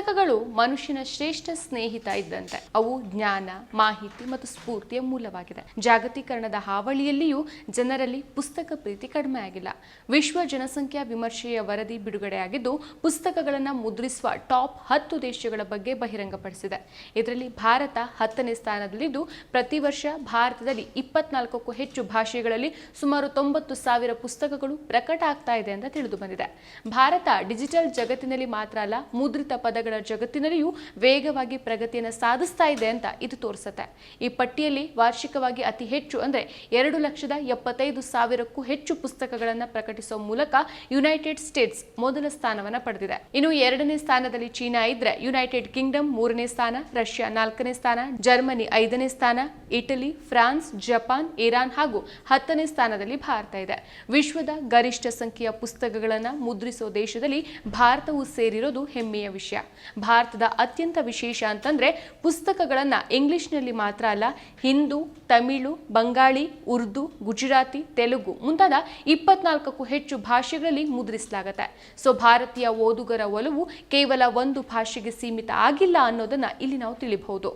ಪುಸ್ತಕಗಳು ಮನುಷ್ಯನ ಶ್ರೇಷ್ಠ ಸ್ನೇಹಿತ ಇದ್ದಂತೆ. ಅವು ಜ್ಞಾನ, ಮಾಹಿತಿ ಮತ್ತು ಸ್ಫೂರ್ತಿಯ ಮೂಲವಾಗಿದೆ. ಜಾಗತೀಕರಣದ ಹಾವಳಿಯಲ್ಲಿಯೂ ಜನರಲ್ಲಿ ಪುಸ್ತಕ ಪ್ರೀತಿ ಕಡಿಮೆ ಆಗಿಲ್ಲ. ವಿಶ್ವ ಜನಸಂಖ್ಯಾ ವಿಮರ್ಶೆಯ ವರದಿ ಬಿಡುಗಡೆಯಾಗಿದ್ದು, ಪುಸ್ತಕಗಳನ್ನು ಮುದ್ರಿಸುವ ಟಾಪ್ ಹತ್ತು ದೇಶಗಳ ಬಗ್ಗೆ ಬಹಿರಂಗಪಡಿಸಿದೆ. ಇದರಲ್ಲಿ ಭಾರತ ಹತ್ತನೇ ಸ್ಥಾನದಲ್ಲಿದ್ದು, ಪ್ರತಿ ವರ್ಷ ಭಾರತದಲ್ಲಿ ಇಪ್ಪತ್ನಾಲ್ಕಕ್ಕೂ ಹೆಚ್ಚು ಭಾಷೆಗಳಲ್ಲಿ ಸುಮಾರು ತೊಂಬತ್ತು ಸಾವಿರ ಪುಸ್ತಕಗಳು ಪ್ರಕಟ ಆಗ್ತಾ ಇದೆ ಅಂತ ತಿಳಿದು ಬಂದಿದೆ. ಭಾರತ ಡಿಜಿಟಲ್ ಜಗತ್ತಿನಲ್ಲಿ ಮಾತ್ರ ಅಲ್ಲ, ಮುದ್ರಿತ ಪದಗಳ ಜಗತ್ತಿನಲ್ಲಿಯೂ ವೇಗವಾಗಿ ಪ್ರಗತಿಯನ್ನು ಸಾಧಿಸ್ತಾ ಇದೆ ಅಂತ ಇದು ತೋರಿಸುತ್ತೆ. ಈ ಪಟ್ಟಿಯಲ್ಲಿ ವಾರ್ಷಿಕವಾಗಿ ಅತಿ ಹೆಚ್ಚು ಅಂದ್ರೆ ಎರಡು ಲಕ್ಷದ ಎಪ್ಪತ್ತೈದು ಸಾವಿರಕ್ಕೂ ಹೆಚ್ಚು ಪುಸ್ತಕಗಳನ್ನು ಪ್ರಕಟಿಸುವ ಮೂಲಕ ಯುನೈಟೆಡ್ ಸ್ಟೇಟ್ಸ್ ಮೊದಲ ಸ್ಥಾನವನ್ನು ಪಡೆದಿದೆ. ಇನ್ನು ಎರಡನೇ ಸ್ಥಾನದಲ್ಲಿ ಚೀನಾ ಇದ್ರೆ ಯುನೈಟೆಡ್ ಕಿಂಗ್ಡಮ್ ಮೂರನೇ ಸ್ಥಾನ, ರಷ್ಯಾ ನಾಲ್ಕನೇ ಸ್ಥಾನ, ಜರ್ಮನಿ ಐದನೇ ಸ್ಥಾನ, ಇಟಲಿ, ಫ್ರಾನ್ಸ್, ಜಪಾನ್, ಇರಾನ್ ಹಾಗೂ ಹತ್ತನೇ ಸ್ಥಾನದಲ್ಲಿ ಭಾರತ ಇದೆ. ವಿಶ್ವದ ಗರಿಷ್ಠ ಸಂಖ್ಯೆಯ ಪುಸ್ತಕಗಳನ್ನು ಮುದ್ರಿಸುವ ದೇಶದಲ್ಲಿ ಭಾರತವು ಸೇರಿರೋದು ಹೆಮ್ಮೆಯ ವಿಷಯ. ಭಾರತದ ಅತ್ಯಂತ ವಿಶೇಷ ಅಂತಂದರೆ ಪುಸ್ತಕಗಳನ್ನು ಇಂಗ್ಲಿಷ್ನಲ್ಲಿ ಮಾತ್ರ ಅಲ್ಲ, ಹಿಂದೂ, ತಮಿಳು, ಬಂಗಾಳಿ, ಉರ್ದು, ಗುಜರಾತಿ, ತೆಲುಗು ಮುಂತಾದ ಇಪ್ಪತ್ನಾಲ್ಕಕ್ಕೂ ಹೆಚ್ಚು ಭಾಷೆಗಳಲ್ಲಿ ಮುದ್ರಿಸಲಾಗುತ್ತೆ. ಸೊ ಭಾರತೀಯ ಓದುಗರ ಒಲವು ಕೇವಲ ಒಂದು ಭಾಷೆಗೆ ಸೀಮಿತ ಆಗಿಲ್ಲ ಅನ್ನೋದನ್ನು ಇಲ್ಲಿ ನಾವು ತಿಳಿಬಹುದು.